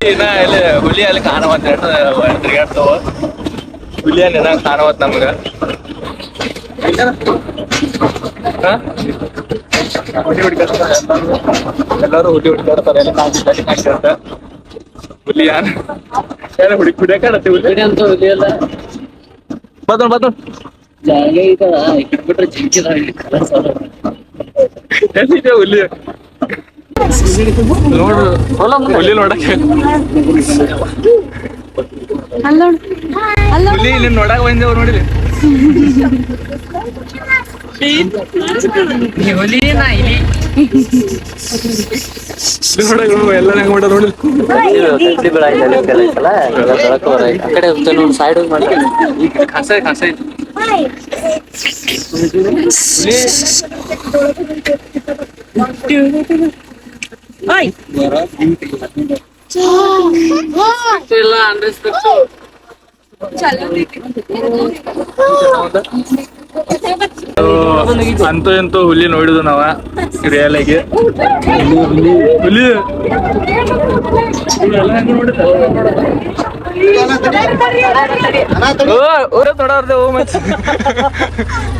ಇನ್ನ ಇಲ್ಲಿ ಹುಲಿ ಅಲ್ಲಿ ಕಾಣವತ್ ತಿರ್ಗಾಡ್ತಾವ ಹುಲಿ ಅಲ್ಲಿ ಏನಾಗ ಕಾಣವತ್ ನಮ್ಗ? ಹುಲಿ ಹುಡ್ಕಾಡ್ತಾರೆ ಎಲ್ಲರೂ. ಹುಲಿ ಹುಡ್ಕಾಡ್ತಾರೆ ಎಲ್ಲ ಕಾಣಿಸ್ತಾರೆ ಕಾಣಿಸ್ತಾರೆ ಹುಲಿ ಯಾರು? ಯಾರು ಹುಡುಕಿ ಹುಡುಕಾಡತ್ತೆ ಹುಲಿ? ಅಂತ ಹುಲಿ ಅಲ್ಲ. ಬದಲ್ ಬದಲ್. ಜಾಗ ಈಗ ಇಟ್ಬಿಟ್ರೆ ಜಿಂಕಿದ ಹುಲಿ? ನೋಡು. ಹುಲಿ ನೋಡಕ್ಕೆ. ಹುಲಿ ನಿನ್ ನೋಡಕ್ ಬಂದೇವ್ ನೋಡಿಲಿ. ಇಲ್ಲಿ. ನೋಡಕ್ ನೋಡು, ಎಲ್ಲ ಹೆಂಗ್ ಮಾಡ ನೋಡಿ ಕಡೆ ನೋಡಿ ಸೈಡ್ ಮಾಡಿ ಕಸ ಕಸ ಹುಲಿ. ಅನ್ರೆಸ್ಪೆಕ್ಟ್ ಅಂತೂ ಇಂತೂ ಹುಲಿ ನೋಡಿದ್ವು ನಾವ ರಿಯಲ್ ಆಗಿ ಹುಲಿ ಊರ ನೋಡಾರ್ದೆ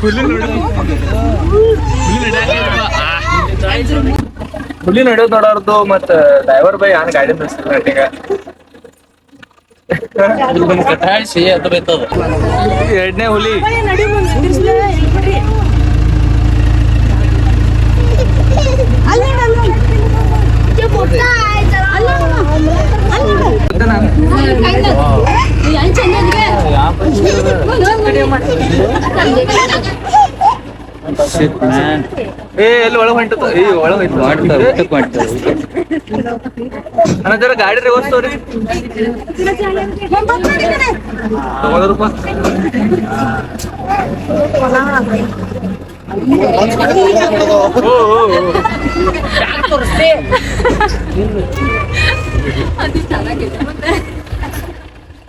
ಹುಲಿ ನೋಡ ಹುಲಿ ನಡೆಯೋದು ನೋಡಾರ್ದು ಮತ್ತ ಡ್ರೈವರ್ ಬೈ ಆನ್ ಗಾಡಿ ನಿಲ್ಸಿಲ್ಲ ಕಟ್ಟಾಡಿಸಿ ಅದು ಬೈತದ ಎರಡನೇ ಹುಲಿ ಹೊಂಟೆ ನಾನು ಏ ಎಲ್ಲಿ ಒಳಗೆ ಹೊಂಟದ ಏ ಒಳಗೆ ಹೋಯ್ತು ಮಾಡ್ತಾರೆ ಊಟಕ್ಕೆ ಮಾಡ್ತಾರೆ ಅಣ್ಣ ಜರ ಗಾಡಿ ರಿವರ್ಸ್ ತೋರಿ ತಗೊಳಪ್ಪ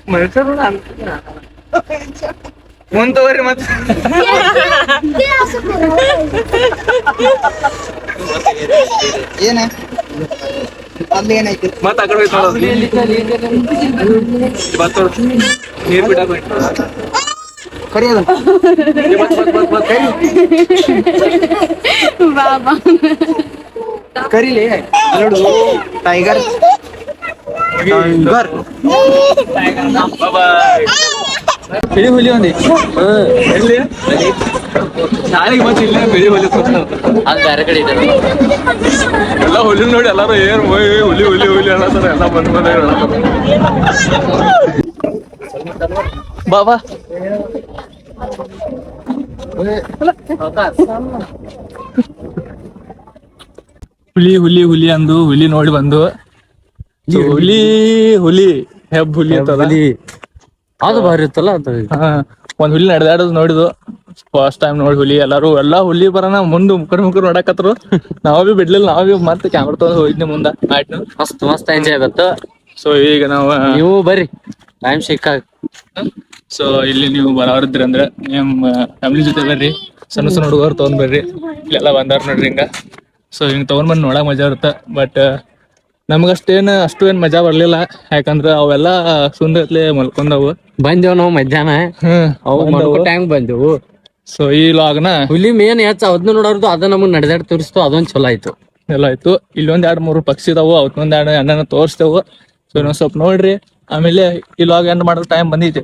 ಮನುಷ್ಯರು ಅಂತ ಮುಂದುವರಿ ಮತ್ತೆ ಏನ ಅಲ್ಲಿ ಏನಾಯ್ತು ಮತ್ತೆ ಆ ಕಡೆ ಹೋಯ್ತು ಬತ್ತೋಡು ನೀರು ಬಿಡಬೇಕು ಕರಿಯೋದು ಬಾಬಾ ಕರಿಲಿ ನೋಡು ಟೈಗರ್ ಟೈಗರ್ ಬಾಬಾ ಬಿಳಿ ಹುಲಿ ಒಂದಿ. ಎಲ್ಲಿ? ಶಾಲೆಗೆ ಮತ್ತೆ ಇಲ್ಲೇ ಬಿಳಿ ಹುಲಿ. ಅದು ಬೇರೆ ಕಡೆ ಇದೆ ಎಲ್ಲ ಹುಲಿ ನೋಡಿ ಎಲ್ಲಾರು ಏನ್ ಹುಲಿ ಹುಲಿ ಹುಲಿ ಹುಲಿ ಅನ್ನತಾರ ಎಲ್ಲ ಬಂದ್ ಬಂದ ಬಾಬಾ ಹುಲಿ ಹುಲಿ ಹುಲಿ ಅಂದು ಹುಲಿ ನೋಡಿ ಬಂದು. ಹುಲಿ ಹುಲಿ ಹೆಬ್ ಹುಲಿ ಅಂತದ. ಅದು ಭಾರಿ ಇತ್ತಲ್ಲ ಹಾ ಒಂದ್ ಹುಲಿ ನಡೆದಾಡೋದು ನೋಡಿದ್ವು ಫಸ್ಟ್ ಟೈಮ್ ನೋಡಿ ಹುಲಿ ಎಲ್ಲಾರು ಎಲ್ಲಾ ಹುಲಿ ಬರನ ಮುಂದ್ ಮುಕ್ಕರ್ ಮುಕ್ಕರ್ ನೋಡಕತ್ರು. ನಾವ್ ಬಿ ಬಿಡ್ಲಿಲ್ಲ ನಾವ್ ಬಿ ಮತ್ತೆ ಕ್ಯಾಮ್ರಾ ತಗೊಂಡ್ ಹೋಗಿದ್ನಿ ಮುಂದ ಆಯ್ತು ಮಸ್ತ್ ಮಸ್ತ್ ಎಂಜಾಯ್ ಆಗತ್ತ. ಸೊ ಈಗ ನಾವು ನೀವು ಬರ್ರಿ ಟೈಮ್ ಸಿಕ್ಕಾಗ. ಸೊ ಇಲ್ಲಿ ನೀವು ಬರೋರಿದ್ರಿ ಅಂದ್ರೆ ನಿಮ್ ಫ್ಯಾಮಿಲಿ ಜೊತೆ ಬರ್ರಿ. ಸಣ್ಣ ಸಣ್ಣ ಹುಡುಗರು ತಗೊಂಡ್ ಬರ್ರಿ. ಇಲ್ಲೆಲ್ಲ ಬಂದಾರ ನೋಡ್ರಿ ಹಿಂಗ. ಸೊ ಹಿಂಗ್ ತಗೊಂಡ್ ಬಂದ್ ನೋಡಕ್ ಮಜಾ ಇರುತ್ತೆ. ಬಟ್ ನಮಗಷ್ಟೇನ್ ಅಷ್ಟು ಏನ್ ಮಜಾ ಬರ್ಲಿಲ್ಲ. ಯಾಕಂದ್ರ ಅವೆಲ್ಲ ಸುಂದರತ್ಲೆ ಮಲ್ಕೊಂಡವು. ಬಂದೇವ್ ನಾವು ಮಧ್ಯಾಹ್ನ. ಅವು ಟೈಮ್ ಬಂದೆವು. ಸೊ ಈ ಲಾಗ್ನ ಹುಲಿ ಮೇನ್ ಹೆಚ್ಚ ಅದನ್ನ ನೋಡೋರ್ದು ಅದ ನಮಗ್ ನಡೆದಾಡ್ ತೋರಿಸ್ತು ಅದೊಂದ್ ಚಲೋ ಆಯ್ತು. ಎಲ್ಲ ಆಯ್ತು. ಇಲ್ಲೊಂದ್ ಎರಡ್ ಮೂರು ಪಕ್ಷಿ ಇದಾವು ಅವತ್ತೊಂದ್ ಎರಡು ಅಣ್ಣನ ತೋರಿಸ್ತೇವು ಸೊ ಇನ್ನೊಂದ್ ಸ್ವಲ್ಪ ನೋಡ್ರಿ. ಆಮೇಲೆ ಈ ಲಾಗ್ ಎಂಡ್ ಮಾಡೋ ಟೈಮ್ ಬಂದೈತಿ.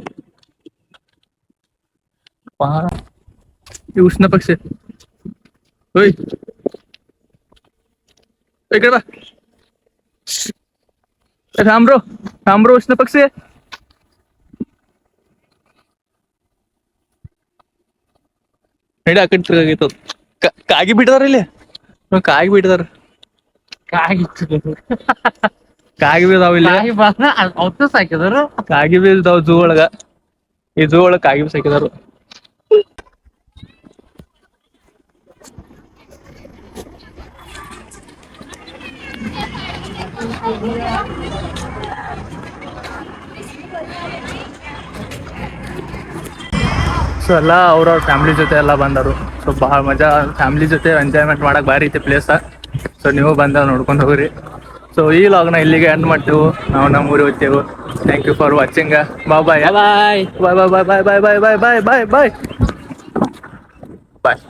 ಈ ಉಷ್ಣ ಪಕ್ಷಿ. ಹೋಯ್ ಈ ಕಡೆ ಬಾ સાંભળો સાંભળો ઉષ્ણ પક્ષે ಹೇಳಿ ಆ ಕಡೆ ತಿರುಗಾಗಿತ್ತು ಕಾಗಿ ಬಿಟ್ಟಿದಾರ ಇಲ್ಲಿ? ಕಾಗಿ ಬಿಟ್ಟಿದಾರ. ಕಾಗಿತ್ತು ಕಾಗಿ ಬೀದಾವ ಇಲ್ಲಿ? ಕಾಗಿ ಬಂದ ಅವತ್ತು ಸಾಕಿದ್ರು ಕಾಗಿ ಬೀದಾವ ಜೂ ಒಳಗ. ಈ ಜೂ ಒಳಗ ಕಾಗಿ ಸಾಕಿದಾರು. ಸೊ ಎಲ್ಲ ಅವ್ರವ್ರ ಫ್ಯಾಮಿಲಿ ಜೊತೆ ಎಲ್ಲ ಬಂದರು ಸೊ ಬಹಳ ಮಜಾ. ಫ್ಯಾಮಿಲಿ ಜೊತೆ ಎಂಜಾಯ್ಮೆಂಟ್ ಮಾಡಕ್ ಭಾರಿ ಐತಿ ಪ್ಲೇಸ್ ಸೊ ನೀವು ಬಂದ ನೋಡ್ಕೊಂಡು ಹೋಗ್ರಿ. ಸೊ ಈ ಲಾಗ್ನ ಇಲ್ಲಿಗೆ ಎಂಡ್ ಮಾಡ್ತೇವೆ. ನಾವು ನಮ್ಮ ಊರಿಗೆ ಹೋಗ್ತೇವೆ thank you for watching bye bye bye bye bye bye bye bye bye bye bye bye bye